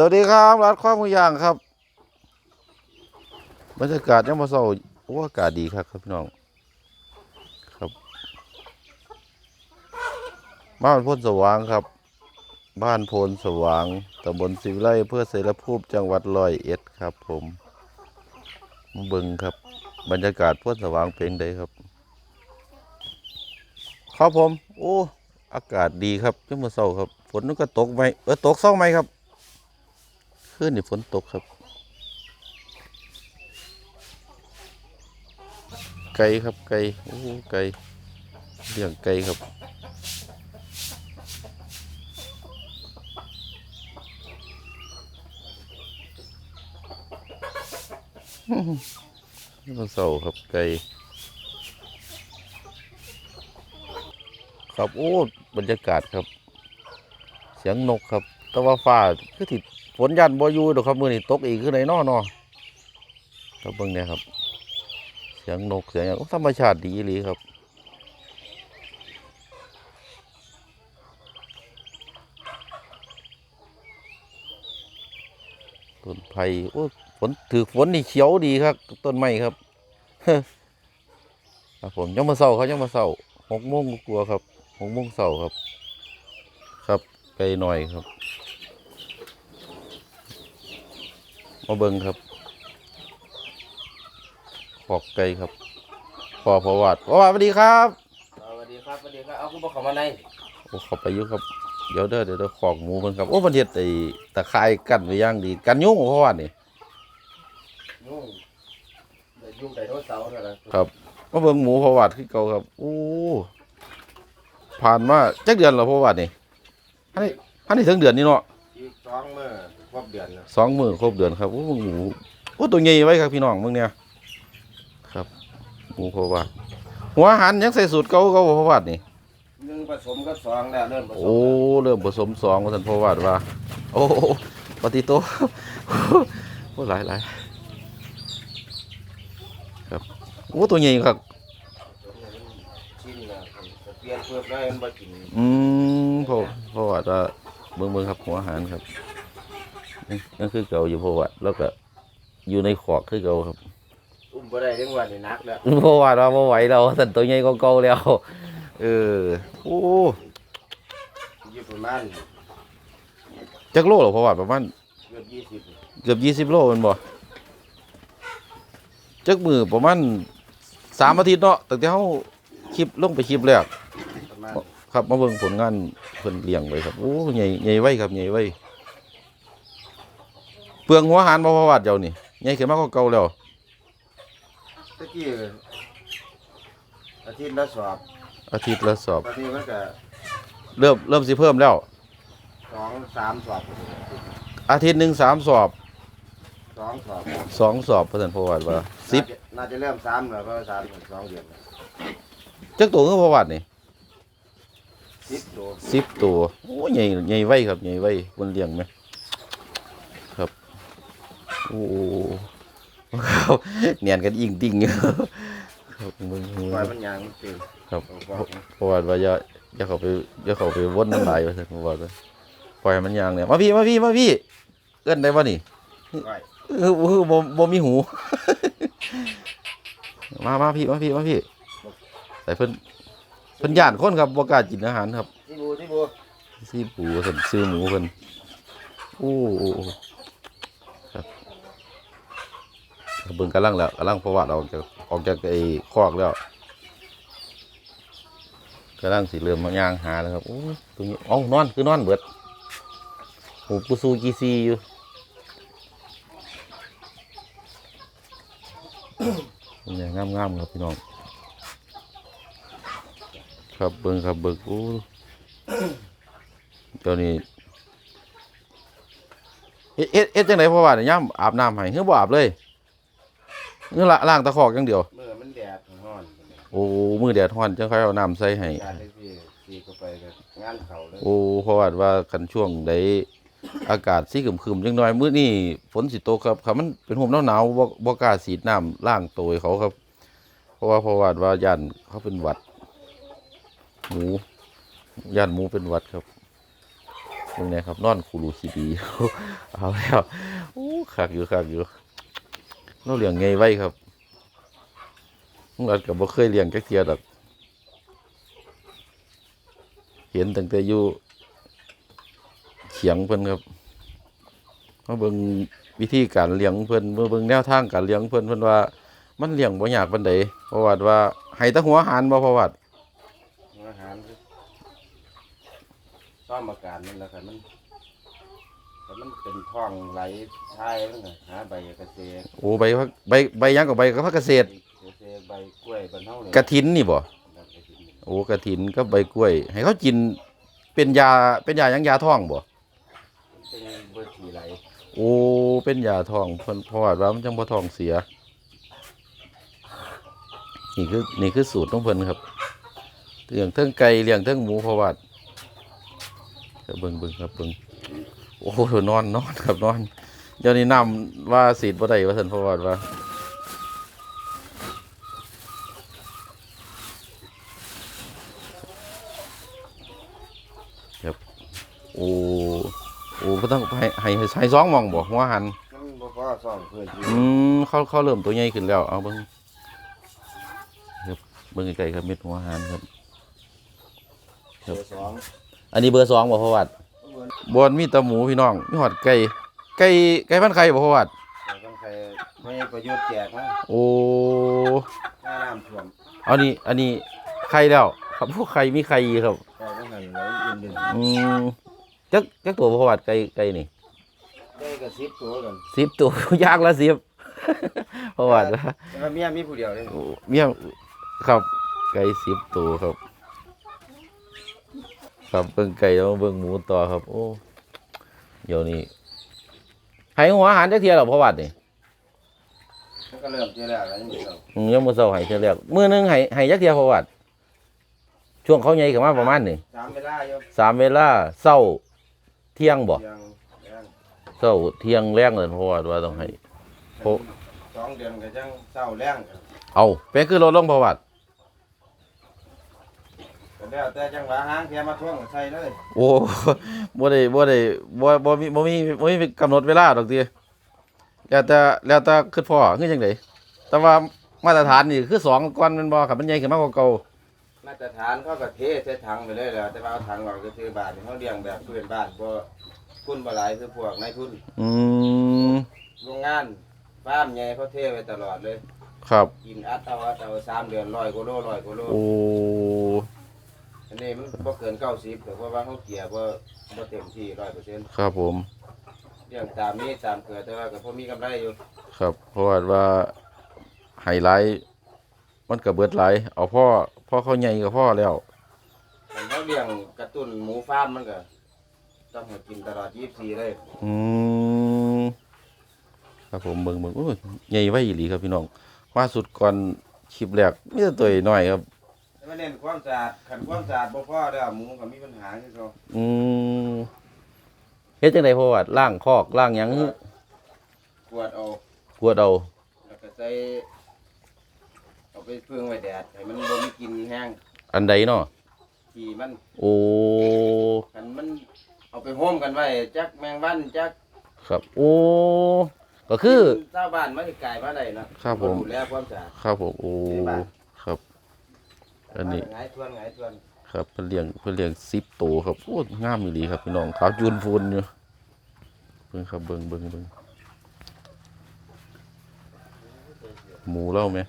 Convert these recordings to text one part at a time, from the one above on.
สวัสดีครับร้านข้าวหมูย่างครับบรรยากาศยังมาเศร้าโอ้อากาศดีครับครับพี่น้องครับบ้านโพนสว่างครับ บ้านโพนสว่างตำบลสิวิไลเพื่อเสรภูมิจังหวัดร้อยเอ็ดครับ ผมมาเบิ่งครับ บรรยากาศโพนสว่างเป็นไดครับ ครับผม โอ้อากาศดีครับยังมาเศร้าครับฝนมันก็ตกไหมเออตกเศร้าไหมครับ คืนนี่ฝนตกครับ ไก่ครับไก่โอ้ไก่เลี้ยงไก่ครับมันเศร้าครับไก่ครับโอ้บรรยากาศครับ เสียงนกครับ แต่ว่าฟ้าคือติด ฝนยันบ่อยู่ดอกครับมือนี่ตกอีกคือไหนนอนอครับเบิ่งเนี่ยครับ เสียงนกเสียงหยังธรรมชาติดีอีหลีครับต้นไผ่โอ้ฝนถือฝนนี่เขียวดีครับ ต้นไม้ครับครับผมยังมาเศร้าเขายังมาเศร้าหกโมงกลัวครับหกโมงเศร้าครับ ครับไกลหน่อยครับ มาเบิงครับขอกไก่ครับขอประวัติประวัติสวัสดีครับสวัสดีครับสวัสดีครับเอาคุณบอกเขามาในโอ้เขอไปอยุครับเดี๋ยวเด้อเดี๋ยวเด้อขอกหมูมันครับโอ้มันเฮ็ดไอ้ตะไคร้กั้นไว้อย่างดีกันยุงเพราะว่านี่ยุ่งเดี๋ยวยุ่งไดโนเสาร์เท่านั้นครับมาเบิ่งหมูประวัติคือเก่าครับโอ้ผ่านมาจักเดือนแล้วประวัตินี่อันนี้อันนี้ถึงเดือนนี่เนาะอีกสองเมื่อค รบเดือนแล้วสองมื้อครบเดือนครับโอ้หมูโอ้ตัวใหญ่ไว้ครับพี่น้องมึงเนี่ยครับหมูประวัติหัวอาหารยังใส่สูตรเก่าเก่าบ่ประวัตินี่หนึ่งผสมก็สองแล้วเริ่มผสมโอ้เริ่มผสมสองว่าท่านพ่อวาดว่า โอ้ปฏิโตโอ้หลายหลายครับโอ้ตัวใหญ่ครับชิ้นนะจะเปลี่ยนเพื่อได้มันมากินอืมพ่อพ่อวาดว่าเบิ่งเบิ่งครับหัวอาหารครับ นี่นั่นคือเก่าอยู่พ่อวาดแล้วก็อยู่ในขอกคือเก่าครับอุ้มบ่ได้เรื่องวันนี่นักแล้วพ่อวาดว่าบ่ไหวแล้วท่านตัวใหญ่ก็เก่าแล้ว เออโอ้อยู่ประมาณจักโลเหรอพ่อวาดประมาณเกือบยี่สิบเกือบยี่สิบโลแมันบ่จักมือประมาณสามอาทิตย์เนาะตั้งแต่เฮาคลิปลงไปคลิปแรกประมาณ ครับมาเบิ่งผลงานเพิ่นเลี้ยงไว้ครับโอ้ใหญ่ใหญ่ไว้ครับใหญ่ไว้ เปลืองหัวหารบ่พอวาดเจ้านี่ใหญ่ขึ้นมากกว่าเก่าแล้วตะกี้อาทิตย์ละสอบอาทิตย์ละสอบ ตอนนี้มันก็เริ่มเริ่มสิเพิ่มแล้วสองสามสอบอาทิตย์หนึ่งสามสอบสองสอบสองสอบเพิ่นพอวาดว่าสิบน่าจะน่าจะเริ่มสามแล้วเพราะว่าสามสองเดือนแล้วจักตัวคือพอวาดนี่สิบตัวสิบตัวโอ้ใหญ่ใหญ่ไว้ครับใหญ่ไว้เพิ่นเลี้ยงไหมครับ โอ้ครับเนียนกันอิงติ่งครับเบิ่งปล่อยมันยางมันตื่นครับเอาบอกนะเพราะว่าว่าอย่าอย่าเข้าไปอย่าเข้าไปวนน้ำลายว่าซั่นผมว่าซั่นปล่อยให้มันยางเนี่ยมาพี่มาพี่มาพี่เอิ้นได้บ่นี่ปล่อยเออคือบ่บ่มีหู มามาพี่มาพี่มาพี่แต่เพิ่นเพิ่นย่านคนครับบ่กล้ากินอาหารครับที่บูที่บูซีปูเพิ่นซื้อหมูเพิ่นโอ้โอ้โอ้ครับ เบิ่งกำลังแล้วกำลังประวัติออกจากออกจากไอ้คอกแล้วกำลังสิเริ่มมายางหาแล้วครับโอ้ยตรงนี้อ้านอนคือนอนเบิดหูปูซูกีซีอยู่เป็นไงงามๆครับพี่น้อง ครับเบิ่งครับเบิ่งโอ้เจ้านี่เอ็ดเอ็ดเอ็ดจังไดเพราะว่าเนี่ยย่ำอาบน้ำให้เฮือบ่อาบเลย เฮือละล้างตะคอกอย่างเดียว เมื่อมันแดดร้อนโอ้มือแดดร้อนจังค่อยเอาน้ำใส่ให้การได้พี่พี่เข้าไปก็งานเขาเลยโอ้เพราะว่าว่ากันช่วงใดอากาศสิครึมๆจังน้อยมื้อนี้ฝนสิตกครับครับมันเป็นห่มหนาวๆบ่บ่กล้าสีดน้ำล้างตัวให้เขาครับ เพราะว่าเพราะว่าว่าย่านเขาเป็นหวัด หมูย่านหมูเป็นหวัดครับตรงนี้ครับนอนคูรูคีดี เอาแล้วโอ้คักอยู่คักอยู่ เราเลี้ยงไงไว้ครับลุงรัดกับบ่เคยเลี้ยงจักเทียดอก เห็นตั้งแต่อยู่เขียงเพิ่นครับมาเบิ่งวิธีการเลี้ยงเพิ่นเมาเบิ่งแนวทางการเลี้ยงเพิ่นเพิ่นว่า มันเลี้ยงบ่ยากปานใดเพราะว่าว่าให้แตะหัวหารบ่เพราะว่าอาหารซ่อมอาการมันแล้วกันมัน แต่มันเป็นท้องไหลชายมันก็หาใบกระเซกโอ้ใบพักใบใบหยังกับใบกับพักเกษตรกระเซกใบกล้วยบรรเทาเนี่ยกระถินนี่บ่แบบกระถิ่นโอ้กระถินกับใบกล้วย ให้เขากินเป็นยาเป็นยาหยังยาท้องบ่เป็นเบอร์ทีไหลโอ้เป็นยาท้องเพิ่นเพราะว่าว่ามันจังบ่ท้องเสีย นี่คือนี่คือสูตรของเพิ่นครับเลี้ยงเทั้งไก่เลี้ยงเทั้งหมูเพราะว่าก็เบิ่งเบิ่งครับเบิ่งโอ้โหนอนนอนครับนอนเดี๋ยวนี้น้ำว่าสีดบ่ได้ว่าซั่นเพราะว่าว่าโอ้โอ้บ่ต้องให้ให้ให้ให้สองหมองบ่หัวหันมันบ่พอซ่อมเพื่อนที่อืมเขาเขาเริ่มตัวใหญ่ขึ้นแล้วเอาเบิ่งครับเบิ่งไกลๆครับเม็ดหัวหันครับเบอร์สองอันนี้เบอร์สองบ่พอวัดเบอร์บอนมีแตะหมูพี่น้องมีหอดไก่ไก่ไก่พันไข่บ่พอวัดแต่ต้องใครไม่ประโยชน์แจกนะโอ้หน้าน้ำท่วมเอานี่อันนี้ไข่แล้ว ครับพวกไข่มีไข่อีกครับแต่ต้องหันไว้อื่นเด่นอืมจักจักตัวบ่พอวัดไก่ไก่นี่ได้กระซิบตัวกันสิบตัวยากละสิบพอวัดนะแต่ว่าเมียมีผู้เดียวเลยโอ้เมี่ยงครับไก่สิบตัวครับ ครับเบิ่งไก่แล้วมาเบิ่งหมูต่อครับ โอ้เดี๋ยวนี้ให้หัวอาหารจักเทียหรอพ่อวัดนี่มันก็เริ่มเจอแล้วแล้วยังอยู่เราอืมยังมื้อเช้าให้เทียแรกมื้อหนึงให้ให้จักเทียพ่อวัด ช่วงเขาใหญ่ขึ้นมาประมาณนี่สามเวลาอยู่สามเวลาเช้าเที่ยงบ่ยังยังเช้าเที่ยงแรงเลยพ่อวัดว่าต้องให้ โอ้ สองเดือนก็จังเศร้าแรงกันเอาเป็นคือลดลงพ่อวัดก็ แล้วแต่จังหวะหางแค่มาท่วงก็ใส่เลยโอ้บ่ได้บ่ได้บ่บ่มีบ่มีบ่มีกำหนดเวลาดอกติแล้วแต่แล้วแต่คือพ่อคือจังไดแต่ว่ามาตรฐานนี่คือสองก่อนแมันบ่ครับมันใหญ่ขึ้นมากกว่าเก่ามาตรฐานเขาก็เทใส่ถังไปเลยแล้วแต่ว่าเอาถังออกก็คือบาทเขาเลี้ยงแบบพื้นบ้านบ่คุณบ่หลายคือพวกนายทุนอืมโรงงานฟาร์มใหญ่เขาเทไว้ตลอดเลย ครับ กินอัดเอาอัดเอาสามเดือนร้อยกว่าโลร้อยกว่าโลโอ้ อันนี้มันบ่เกินเก้าสิบแต่เพราะว่าเขาเกลี่ยบ่บ่เต็มที่ร้อยเปอร์เซ็นต์ครับผม เรื่องตามนี้ตามเกิดแต่ว่าก็พอมีกำไรอยู่ครับ เพราะว่าว่าไฮไลท์มันก็เบิดหลายเอาพ่อพ่อเขาใหญ่ก็พ่อแล้วแต่เขาเลี้ยงกระตุ้นหมูฟาร์มมันก็ต้องให้กินตลอด24เลยอืมครับผมเบิ่งเบิ่งโอ้ยใหญ่ไว้อีหลีครับพี่น้องว่าสุดก่อนคลิปแรกมีแต่ตัวน้อยครับ แต่ว่าเน้นความสะอาดคันความสะอาดบ่พอแล้วหมูก็มีปัญหาคือเขาอืมเฮ็ดจังได๋พ่อวัดล่างคอกล่างหยังกวดเอากวดเอาแล้วก็ใส่เอาไปพึ่งไว้แดดให้มันบ่มีกลินแห้งอันใดเนาะที่มันโอ้คันมันเอาไปโฮมกันไว้จักแมงวันจักครับโอ้ก็คือ ชาวบ้านมันสิกลายมาได้เนาะครับผม ดูแลความสะอาด ครับผมโอ้ ที่บ้านครับ อันนี้หงายทวนหงายทวนครับเพิ่นเลี้ยงเพิ่นเลี้ยง10ตัวครับโอ้งามอีหลีครับพี่น้องขาวจูนฟูนอยู่เบิ่งครับเบิ่งเบิ่งเบิ่งหมูเล่าไหม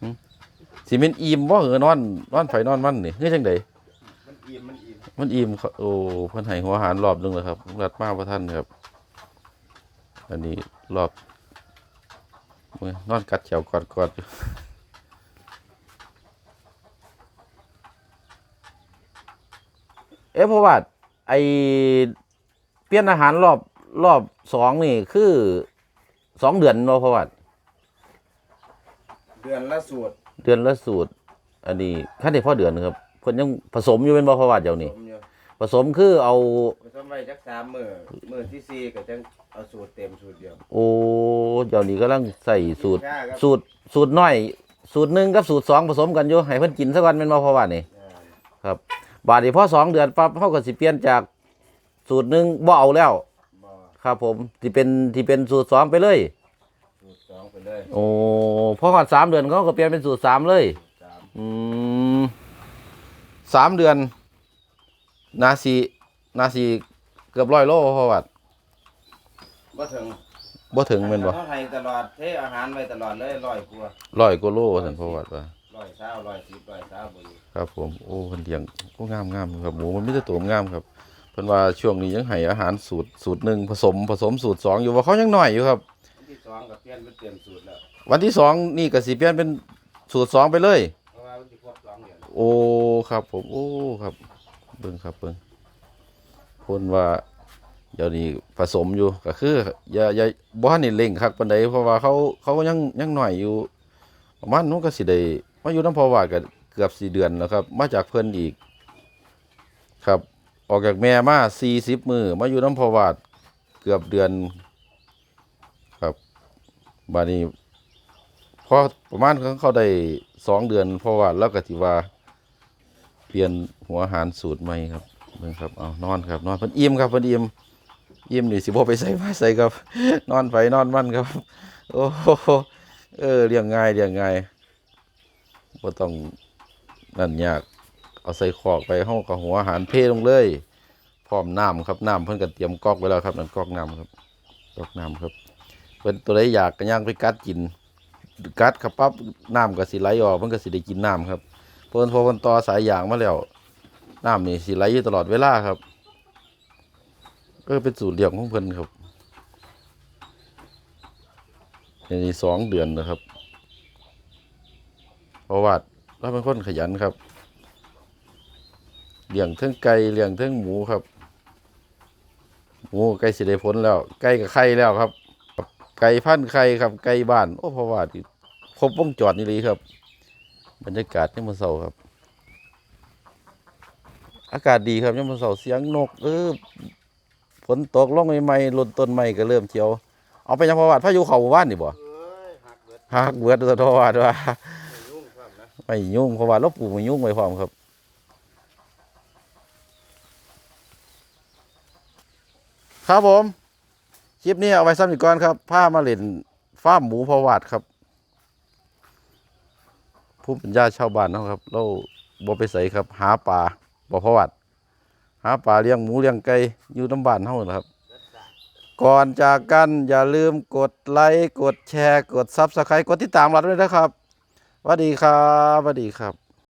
หึสิแม่นอิ่มบ่เหรอนอนนอนไฟนอนมันนี่เฮ็ดจังไดมันอิ่มมันอิ่มมันอิ่มครับโอ้เพิ่นให้หัวอาหารรอบหนึงแล้วครับรัดมาบ่ทันครับ อันนี้รอบมื้อนอนกัดแขวกอดๆอยู่ อ๊ะเพราะว่าไอเปลี่ยนอาหารรอบรอบสองนี่คือสองเดือนเนาะเพราะว่าเดือนละสูตรเดือนละสูตร อันนี้คันได้พอเดือนครับเพิ่นยังผสมอยู่เป็นบ่เพราะว่าเดี๋ยวนี้ ผมอยู่ผสมคือเอา ผสมไว้จักสามมื้อมื้อที่สี่ก็จังเอาสูตรเต็มสูตรเดียว โอ้เดี๋ยวนี้กำลังใส่สูตรค่าครับสูตรสูตรน้อย สูตรหนึ่งกับสูตรสองผสมกันอยู่ให้เพิ่นกินสักวันเป็นมาพอว่านี่อ่าบาดนี้พอสองเดือนปั๊บเขาก็สิเปลี่ยนจากสูตรหนึ่งบ่เอาแล้ว บ่ครับผมที่เป็นที่เป็นสูตรสองไปเลย สูตรสองไปเลยโอ้พอหอดสามเดือนเขาก็เปลี่ยนเป็นสูตรสามเลย สามอืมสามเดือน นาซีนาซีเกือบร้อยโลเพราะว่าบ่ถึงบ่ถึงแม่นบ่เขาให้ตลอดเทอาหารไว้ตลอดเลยร้อยกว่าร้อยกว่าโลสันเพราะว่าว่า ร้อยเช้าร้อยสิบร้อยเช้าบ่อยู่ครับผมโอ้เพิ่นเลี้ยงโอ้งามงามครับหมูมันมีแต่ตัวงามครับเพิ่นว่าช่วงนี้ยังให้อาหารสูตรสูตรหนึ่งผสมผสมสูตรสองอยู่ว่าเขายังน้อยอยู่ครับ อันที่สองก็เปลี่ยนเป็นเปลี่ยนสูตรแล้ววันที่สองนี่ก็สิเปลี่ยนเป็นสูตรสองไปเลย เพราะว่ามันสิครบสองเดือนโอ้ครับผมโอ้ครับเบิ่งครับเบิ่งเพิ่นว่าเดี๋ยวนี้ผสมอยู่ก็คืออย่าอย่าบ่ทันได้เร่งคักปานใดเพราะว่าเขาเขาก็ยังยังน้อยอยู่ประมาณนู้นก็สิได้ มาอยู่น้ำพอวาดก็เกือบสี่เดือนแล้วครับ มาจากเพิ่อนอีก ครับ ออกจากแม่มาสี่สิบมือมาอยู่น้ำพอวาดเกือบเดือน ครับบานี้พอประมาณเขาเขาได้สองเดือนพอวาดแล้วก็ถือว่า เปลี่ยนหัวอาหารสูตรใหม่ครับเบิ่งครับเอานอนครับนอนเพิ่นอิ่มครับเพิ่นอิ่มอิ่มนี่สิบ่ไปใส่มาใส่ครับ นอนไปนอนมันครับ โอ้โหเออเลี้ยงง่ายเลี้ยงง่าย บ่ต้องนั่นยากเอาใส่คอกไปเฮากับหัวอาหารเพลงเลยพร้อมน้ำครับน้ำเพิ่นก็เตรียมก๊อกไว้แล้วครับนั่นก๊อกน้ำครับก๊อกน้ำครับเพิ่นตัวใดอยากก็ย่างไปกัดกิน กัดครับปั๊บน้ำก็สิไหลออกมันก็สิได้กินน้ำครับเพิ่นพอเพิ่นต่อสายยางมาแล้วน้ำนี่สิไหลอยู่ตลอดเวลาครับเออเป็นสูตรเลี้ยงของเพิ่นครับนี่สองเดือนนะครับ เพราะว่าเราเป็นคนขยันครับเลี้ยงเทั้งไก่เลี้ยงเทั้งหมูครับหมูไก่สิได้ผลแล้วไก่กับไข่แล้วครับ ไก่พันธุ์ไข่ครับ ไก่บ้าน โอ้เพราะว่าที่ครบวงจรนี่เลยครับ บรรยากาศยามมื้อเช้าครับ อากาศดีครับยามมื้อเช้าเสียงนก เออฝนตกลงใหม่ๆหล่นต้นไม้ก็เริ่มเขียว เอาไปยังพระวัดพายุเข้าหมู่บ้านนี่บ่เอ้ยหักเบิดหักเบิดตัวทอดว่า ไม่ยุ่งเพราะว่าเราปลูกไม่ยุ่งไว้พร้อมครับครับผม คลิปนี้เอาไว้ซ้ำอีกก่อนครับผ้ามาเล่นฟาหมูพอวาดครับผู้เป็นญาติชาวบ้านนะครับ เราบ่ไปใส่ครับ หาปลาบ่พอวาดหาปลาเลี้ยงหมูเลี้ยงไก่อยู่น้ำบ้านเฮานะครับ ก่อนจากกันอย่าลืมกดไลค์กดแชร์ กดซับสไครต์กดติดตามเราด้วยนะครับ วัสดีครับสวัสดีครับ